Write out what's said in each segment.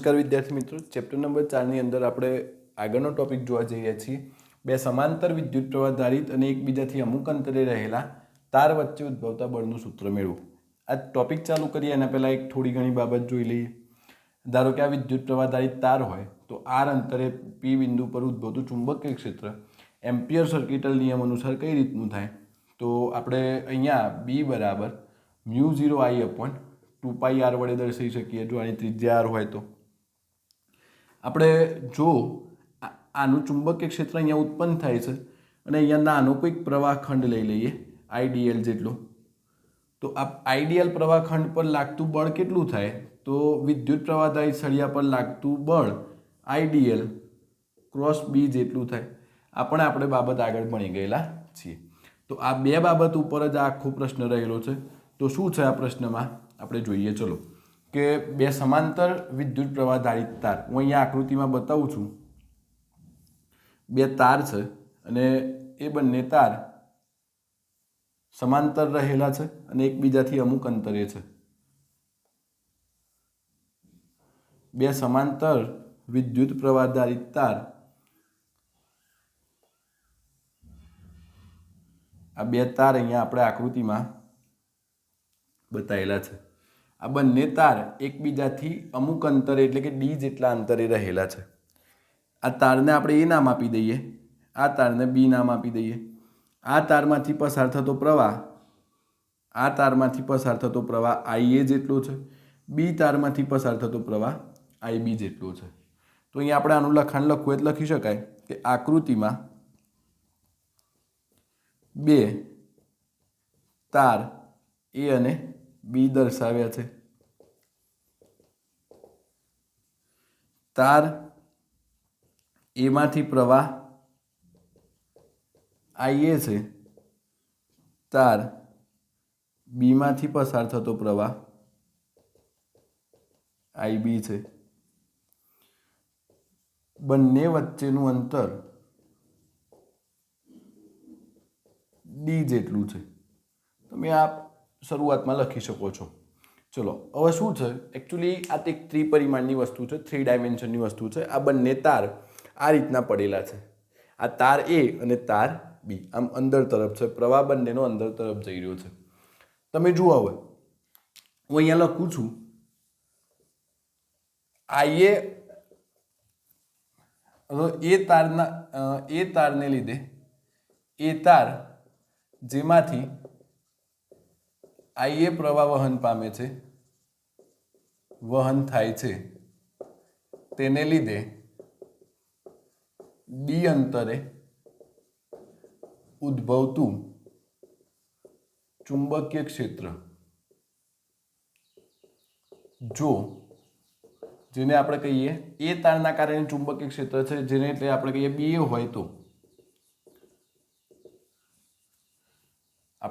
નમસ્કાર વિદ્યાર્થી મિત્રો. ચેપ્ટર નંબર ચારની અંદર આપણે આગળનો ટોપિક જોવા જઈ રહ્યા છીએ. બે સમાંતર વિદ્યુત પ્રવાહ ધારિત અને એકબીજાથી અમુક અંતરે રહેલા તાર વચ્ચે ઉદ્ભવતા બળનું સૂત્ર મેળવું. આ ટોપિક ચાલુ કરીએ, એના પહેલાં એક થોડી ઘણી બાબત જોઈ લઈએ. ધારો કે આ વિદ્યુત પ્રવાહ ધારિત તાર હોય, તો આર અંતરે પી બિંદુ પર ઉદ્ભવતું ચુંબકીય ક્ષેત્ર એમ્પિયર સર્કિટલ નિયમ અનુસાર કઈ રીતનું થાય? તો આપણે અહીંયા બી બરાબર mu zero I upon two pi R વડે દર્શાવી શકીએ. જો આની ત્રિજ્યા આર હોય તો. આપણે જો આનું ચુંબકીય ક્ષેત્ર અહીંયા ઉત્પન્ન થાય છે અને અહીંયા નાનો કોઈક પ્રવાહ ખંડ લઈ લઈએ, આઈડીએલ જેટલો, તો આ આઈડીએલ પ્રવાહ ખંડ પર લાગતું બળ કેટલું થાય? તો વિદ્યુત પ્રવાહદાયી સળિયા પર લાગતું બળ આઈડીએલ ક્રોસ બી જેટલું થાય. આ પણ આપણે બાબત આગળ ભણી ગયેલા છીએ. તો આ બે બાબત ઉપર જ આ આખો પ્રશ્ન રહેલો છે. તો શું છે આ પ્રશ્નમાં? આપણે જોઈએ, ચલો. કે બે સમાંતર વિદ્યુત પ્રવાહ ધારિત તાર. હું અહીંયા આકૃતિમાં બતાવું છું. બે તાર છે અને એ બંને તાર સમાંતર રહેલા છે અને એકબીજાથી અમુક અંતરે છે. બે સમાંતર વિદ્યુત પ્રવાહ ધારિત તાર. આ બે તાર અહીંયા આપણે આકૃતિમાં બતાવેલા છે. આ બંને તાર એકબીજાથી અમુક અંતરે એટલે કે ડી જેટલા અંતરે રહેલા છે. આ તારને આપણે એ નામ આપી દઈએ. આ તારને બી નામ આપી દઈએ. આ તારમાંથી પસાર થતો પ્રવાહ, આ તારમાંથી પસાર થતો પ્રવાહ આઈએ જેટલો છે. બી તારમાંથી પસાર થતો પ્રવાહ આઈબી જેટલો છે. તો અહીંયા આપણે આનું લખાણ લખવું એટલે લખી શકાય કે આકૃતિમાં બે તાર એ અને બી દર્શાવ્યા છે. તાર એમાંથી પ્રવાહ આઈએ છે. તાર બીમાંથી પસાર થતો પ્રવાહ આઈબી છે. બંને વચ્ચેનું અંતર ડી જેટલું છે. તમે આ શરૂઆતમાં લખી શકો છો. ચલો, હવે શું છે? એકચ્યુઅલી આ એક ત્રિપરિમાણની વસ્તુ છે થ્રી ડાયમેન્શનની વસ્તુ છે. આ બંને તાર આ રીતના પડેલા છે. આ તાર એ અને તાર બી આમ અંદર તરફ છે. પ્રવાહ બંનેનો અંદર તરફ જઈ રહ્યો છે. તમે જુઓ હવે. હું અહીંયા લખું છું. આઈએ એ તારના એ તારને લીધે એ તાર જેમાંથી આઈએ પ્રવાહ વહન પામે છે, વહન થાય છે, તેને લીધે ડી અંતરે ઉદ્ભવતું ચુંબકીય ક્ષેત્ર. જો જેને આપણે કહીએ એ તારના કારણે ચુંબકીય ક્ષેત્ર છે, જેને એટલે આપણે કહીએ બી હોય તો.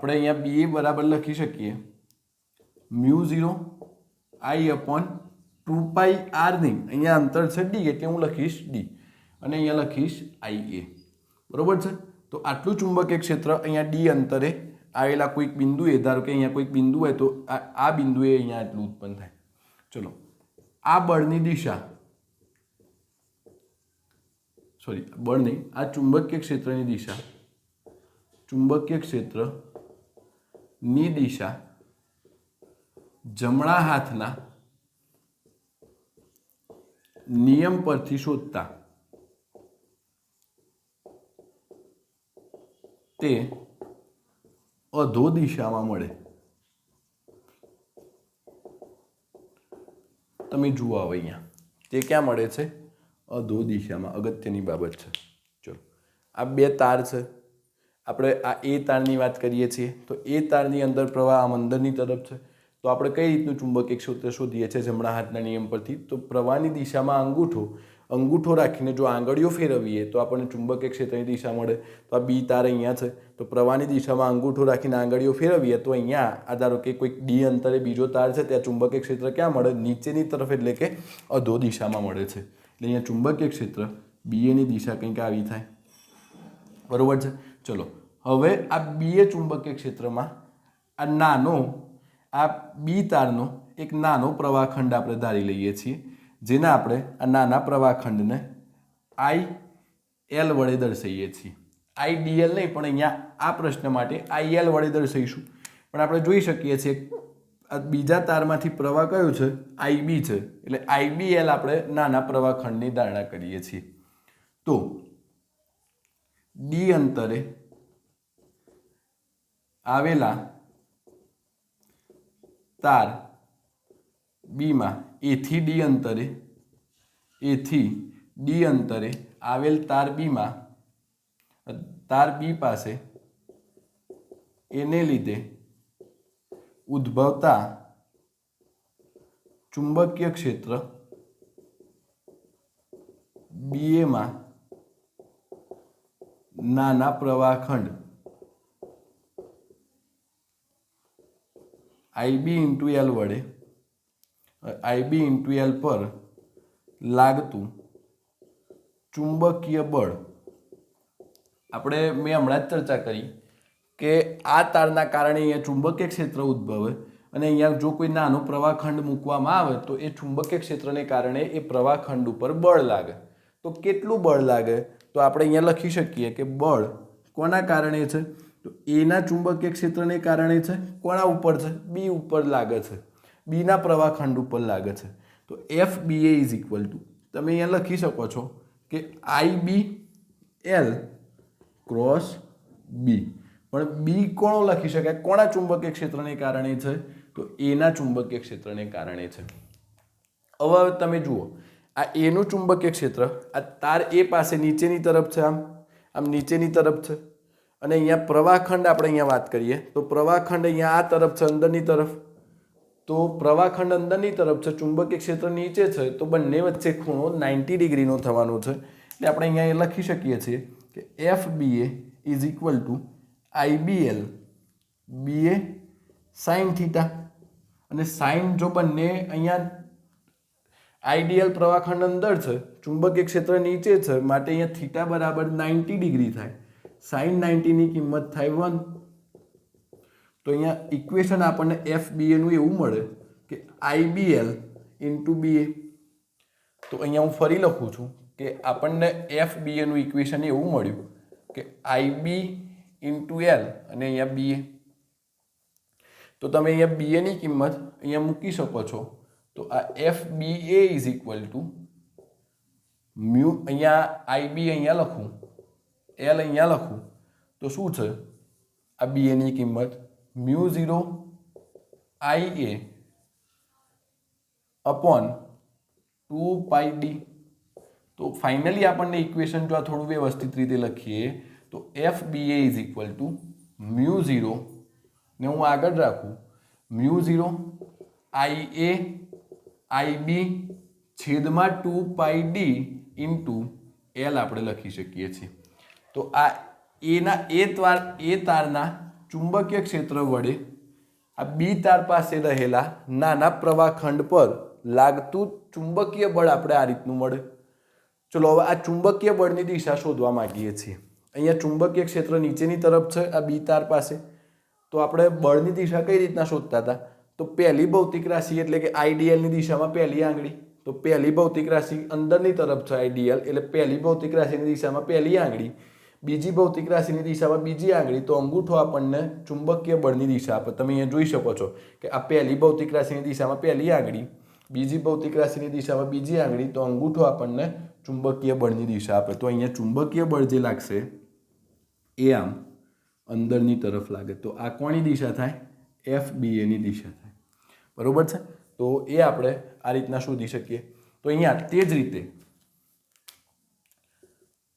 આપણે અહીંયા બી બરાબર લખી શકીએ. Mu zero I upon two pi R નહીં અહીંયા અંતર છે ડી એટલે હું લખીશ ડી અને અહીંયા લખીશ આઈ એ બરોબર છે? તો આટલું ચુંબકીય ક્ષેત્ર અહીંયા ડી અંતરે આવેલા કોઈક બિંદુએ, ધારો કે અહીંયા કોઈક બિંદુ હોય તો આ આ બિંદુએ અહીંયા આટલું ઉત્પન્ન થાય. ચલો. આ બળની દિશા. સોરી બળ નહીં આ ચુંબકીય ક્ષેત્રની દિશા. ચુંબકીય ક્ષેત્ર ની દિશા, જમણા હાથના નિયમ પરથી શોધતા. તે અધો દિશામાં મળે. તમે જુઓ હવે અહીંયા. તે ક્યાં મળે છે? અધો દિશામાં. અગત્યની બાબત છે. ચલો. આ બે તાર છે. આપણે આ એ તારની વાત કરીએ છીએ, તો એ તારની અંદર પ્રવાહ આમ અંદરની તરફ છે. તો આપણે કઈ રીતનું ચુંબકીય ક્ષેત્ર શોધીએ છીએ જમણા હાથના નિયમ પરથી? તો પ્રવાહની દિશામાં અંગૂઠો અંગૂઠો રાખીને જો આંગળીઓ ફેરવીએ, તો આપણને ચુંબકીય ક્ષેત્રની દિશા મળે. તો આ બી તાર અહીંયા છે. તો પ્રવાહની દિશામાં અંગૂઠો રાખીને આંગળીઓ ફેરવીએ, તો અહીંયા, આ ધારો કે કોઈક ડી અંતરે બીજો તાર છે, ત્યાં ચુંબકીય ક્ષેત્ર ક્યાં મળે? નીચેની તરફ એટલે કે અધો દિશામાં મળે છે. એટલે અહીંયા ચુંબકીય ક્ષેત્ર બીએની દિશા કંઈક આવી થાય. બરોબર છે? ચલો. હવે આ બીએ ચુંબકીય ક્ષેત્રમાં આ નાનો, આ બી તારનો એક નાનો પ્રવાહ ખંડ આપણે ધારી લઈએ છીએ, જેને આપણે આ નાના પ્રવાહખંડને આઈ એલ વડે દર્શાવીએ છીએ. આઈ ડીએલ નહીં, પણ અહીંયા આ પ્રશ્ન માટે આઈ એલ વડે દર્શાવીશું. પણ આપણે જોઈ શકીએ છીએ બીજા તારમાંથી પ્રવાહ કયો છે? આઈબી છે. એટલે આઈબીએલ આપણે નાના પ્રવાહખંડની ધારણા કરીએ છીએ. તો ડી અંતરે આવેલા તાર બીમાં એથી ડી અંતરે એથી ડી અંતરે આવેલ તાર બીમાં, તાર બી પાસે એને લીધે ઉદ્ભવતા ચુંબકીય ક્ષેત્ર બીએમાં નાના પ્રવાહખંડ આઈબી ઇન્ટુ એલ વડે આઈબી ઇન્ટુ એલ પર લાગતું ચુંબકીય બળ. આપણે મેં હમણાં જ ચર્ચા કરી કે આ તારના કારણે અહીંયા ચુંબકીય ક્ષેત્ર ઉદ્ભવે અને અહીંયા જો કોઈ નાનો પ્રવાહખંડ મૂકવામાં આવે તો એ ચુંબકીય ક્ષેત્રને કારણે એ પ્રવાહખંડ ઉપર બળ લાગે. તો કેટલું બળ લાગે? તો આપણે અહીંયા લખી શકીએ કે બળ કોના કારણે છે? તો એના ચુંબકીય ક્ષેત્રને કારણે છે કોના ઉપર છે, બી ઉપર લાગે છે, બીના પ્રવાહખંડ ઉપર લાગે છે. તો F B A is equal to તમે અહીંયા લખી શકો છો કે આઈ બી એલ ક્રોસ બી પણ બી કોણો લખી શકાય કોના ચુંબકીય ક્ષેત્રને કારણે છે, તો એના ચુંબકીય ક્ષેત્રને કારણે છે. હવે તમે જુઓ, આ એનું ચુંબકીય ક્ષેત્ર, આ તાર એ પાસે નીચેની તરફ છે આમ આમ નીચેની તરફ છે. અને અહીંયા પ્રવાહખંડ આપણે અહીંયા વાત કરીએ, તો પ્રવાહખંડ અહીંયા આ તરફ છે, અંદરની તરફ. તો પ્રવાહખંડ અંદરની તરફ છે, ચુંબકીય ક્ષેત્ર નીચે છે, તો બંને વચ્ચે ખૂણો નાઇન્ટી ડિગ્રીનો થવાનો છે. એટલે આપણે અહીંયા એ લખી શકીએ છીએ કે F B A is equal to IBL B A sine theta અને સાઇન જો બંને અહીંયા આઈડીએલ પ્રવાહખંડ અંદર છે, ચુંબકીય ક્ષેત્ર નીચે છે, માટે અહીંયા થીટા બરાબર નાઇન્ટી ડિગ્રી થાય. સાઇન નાઇન્ટીની કિંમત થાય વન. તો અહીંયા ઇક્વેશન આપણને એફ બીએનું એવું મળે કે આઈબીએલ ઇન્ટુ બી એ તો અહીંયા હું ફરી લખું છું કે આપણને એફ બીએનું ઇક્વેશન એવું મળ્યું કે આઈબી ઇન્ટુ એલ અને અહીંયા બી એ તો તમે અહીંયા બીએની કિંમત અહીંયા મૂકી શકો છો. તો આ F B A is equal to mu, અહીંયા આઈબી અહીંયા લખું. એલ અહીંયા લખું. તો શું છે? આ બી એની કિંમત mu zero I A upon two pi D તો ફાઇનલી આપણને ઇક્વેશન જો આ થોડું વ્યવસ્થિત રીતે લખીએ, તો F B A is equal to mu zero. ને હું આગળ રાખું. Mu zero I A I B છેદમાં two pi D into L આપણે લખી શકીએ છીએ. તો આ એના એ તાર, એ તારના ચુંબકીય ક્ષેત્ર વડે આ બી તાર પાસે રહેલા નાના પ્રવાહખંડ પર લાગતું ચુંબકીય બળ આપણે આ રીતનું મળે. ચલો હવે આ ચુંબકીય બળની દિશા શોધવા માંગીએ છીએ. અહીંયા ચુંબકીય ક્ષેત્ર નીચેની તરફ છે, આ બી તાર પાસે. તો આપણે બળની દિશા કઈ રીતના શોધતા હતા? તો પહેલી ભૌતિક રાશિ એટલે કે આઈડીએલની દિશામાં પહેલી આંગળી. તો પહેલી ભૌતિક રાશિ અંદરની તરફ છે આઈડીએલ એટલે પહેલી ભૌતિક રાશિની દિશામાં પહેલી આંગળી. બીજી ભૌતિક રાશિની દિશામાં બીજી આંગળી તો અંગૂઠો આપણને ચુંબકીય બળની દિશા આપે. તમે અહીંયા જોઈ શકો છો કે આ પહેલી ભૌતિક રાશિની દિશામાં પહેલી આંગળી, બીજી ભૌતિક રાશિની દિશામાં બીજી આંગળી તો અંગૂઠો આપણને ચુંબકીય બળની દિશા આપે. તો અહીંયા ચુંબકીય બળ જે લાગશે એ આમ અંદરની તરફ લાગે. તો આ કોની દિશા થાય? એફ બી એની દિશા થાય. બરોબર છે? તો એ આપણે આ રીતના શોધી શકીએ. તો અહીંયા તે જ રીતે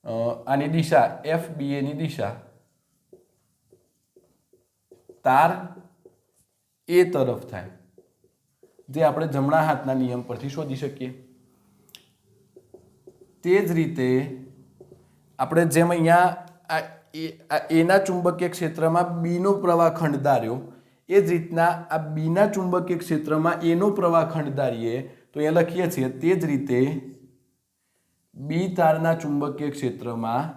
આની દિશા એફ બી એની દિશા, તાર એ તરફ થાય. જે આપણે જમણા હાથના નિયમ પરથી શોધી શકીએ. તે જ રીતે આપણે જેમ અહીંયા આ એના ચુંબકીય ક્ષેત્રમાં બીનો પ્રવાહ ખંડ ધાર્યો એ જ રીતના આ બીના ચુંબકીય ક્ષેત્રમાં એનો પ્રવાહ ખંડ ધારીએ તો અહીંયા લખીએ છીએ તે જ રીતે બી તારના ચુંબકીય ક્ષેત્રમાં,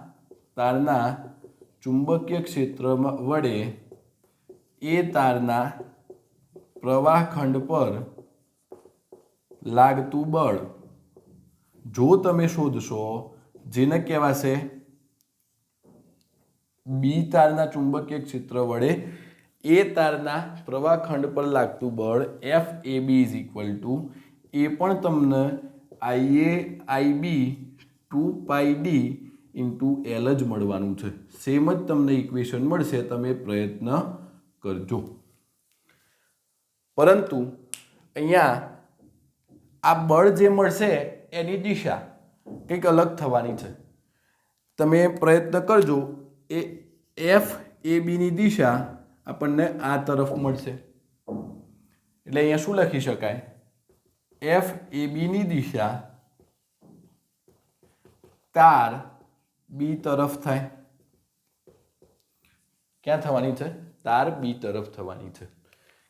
તારના ચુંબકીય ક્ષેત્રમાં વડે એ તારના પ્રવાહ ખંડ પર લાગતું બળ જો તમે શોધશો, જેને કહેવાશે બી તારના ચુંબકીય ક્ષેત્ર વડે એ તારના પ્રવાહખંડ પર લાગતું બળ F A B is equal to એ પણ તમને I A I B two pi D into L જ મળવાનું છે. સેમ જ તમને ઇક્વેશન મળશે, તમે પ્રયત્ન કરજો. પરંતુ અહીંયા આ બળ જે મળશે, એની દિશા કંઈક અલગ થવાની છે. તમે પ્રયત્ન કરજો, એ એફ એ બીની દિશા આપણને આ તરફ મળશે. એટલે અહીંયા શું લખી શકાય? એફ એ બીની દિશા. તાર બી તરફ થાય. ક્યાં થવાની છે? તાર બી તરફ થવાની છે.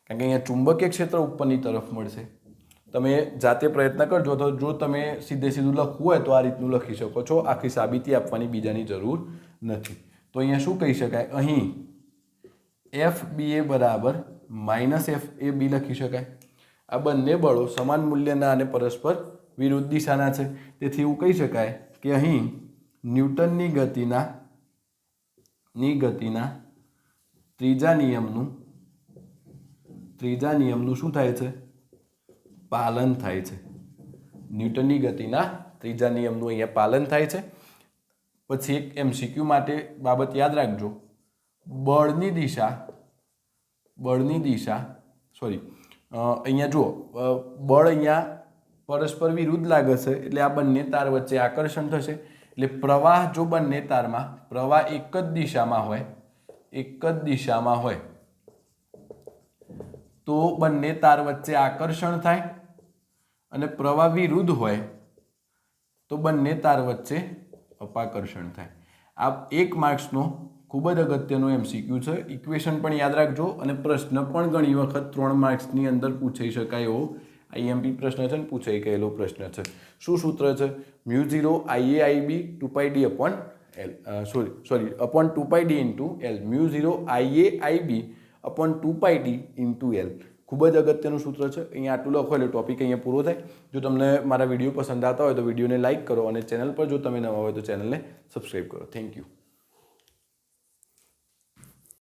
કારણ કે અહીંયા ચુંબકીય ક્ષેત્ર ઉપરની તરફ મળશે. તમે જાતે પ્રયત્ન કરજો તો જો તમે સીધે સીધું લખવું હોય તો આ રીતનું લખી શકો છો. આખી સાબિતી આપવાની બીજાની જરૂર નથી. તો અહીંયા શું કહી શકાય? અહીં એફ બી એ બરાબર માઇનસ એફ એ બી લખી શકાય. આ બંને બળો સમાન મૂલ્યના અને પરસ્પર વિરુદ્ધ દિશાના છે. તેથી એવું કહી શકાય કે અહીં ન્યૂટનની ગતિના, ની ગતિના ત્રીજા નિયમનું ત્રીજા નિયમનું શું થાય છે? પાલન થાય છે. ન્યૂટનની ગતિના ત્રીજા નિયમનું અહીંયા પાલન થાય છે. પછી એક એમસીક્યુ માટે બાબત યાદ રાખજો. બળની દિશા બળની દિશા, સોરી અહીંયા જુઓ બળ અહીંયા પરસ્પર વિરુદ્ધ લાગે છે, એટલે આ બંને તાર વચ્ચે આકર્ષણ થશે. એટલે પ્રવાહ જો બંને તારમાં, પ્રવાહ એક જ દિશામાં હોય, એક જ દિશામાં હોય, તો બંને તાર વચ્ચે આકર્ષણ થાય અને પ્રવાહ વિરુદ્ધ હોય, તો બંને તાર વચ્ચે અપાકર્ષણ થાય. આ એક માર્ક્સનો ખૂબ જ અગત્યનો એમસીક્યુ છે. ઇક્વેશન પણ યાદ રાખજો અને પ્રશ્ન પણ ઘણી વખત ત્રણ માર્ક્સની અંદર પૂછાઈ શકાય એવો આઈએમપી પ્રશ્ન છે ને પૂછાઈ ગયેલો પ્રશ્ન છે. શું સૂત્ર છે? Mu zero IA I B two pi D upon L sorry sorry, upon two pi D into L. Mu zero IA I B upon two pi D into L. ખૂબ જ અગત્યનું સૂત્ર છે. અહીંયા આટલું લખો એટલે ટોપિક અહીંયા પૂરો થાય. જો તમને મારા વીડિયો પસંદ આવતા હોય તો વિડીયોને લાઇક કરો અને ચેનલ પર જો તમે નવા હોય તો ચેનલને સબસ્ક્રાઈબ કરો. Thank you.